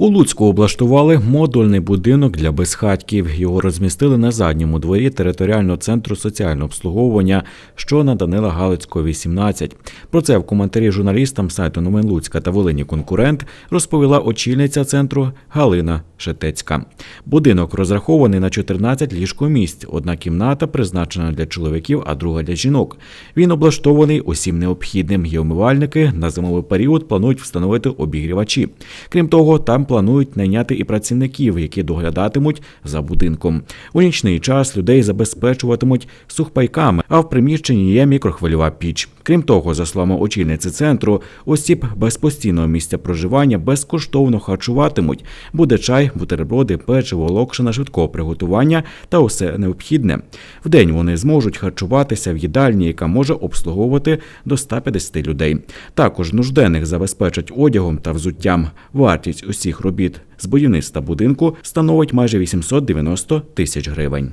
У Луцьку облаштували модульний будинок для безхатьків. Його розмістили на задньому дворі територіального центру соціального обслуговування, що на Данила Галицького, 18. Про це в коментарі журналістам сайту Новин Луцька та Волині конкурент розповіла очільниця центру Галина Шетецька. Будинок розрахований на 14 ліжкомісць. Одна кімната призначена для чоловіків, а друга для жінок. Він облаштований усім необхідним. Є умивальники на зимовий період планують встановити обігрівачі. Крім того, там планують найняти і працівників, які доглядатимуть за будинком. У нічний час людей забезпечуватимуть сухпайками, а в приміщенні є мікрохвильова піч. Крім того, за словами очільниці центру, осіб без постійного місця проживання безкоштовно харчуватимуть. Буде чай, бутерброди, печиво, локшина швидкого приготування та усе необхідне. Вдень вони зможуть харчуватися в їдальні, яка може обслуговувати до 150 людей. Також нужденних забезпечать одягом та взуттям. Вартість усіх робіт з будівництва будинку становить майже 890 тисяч гривень.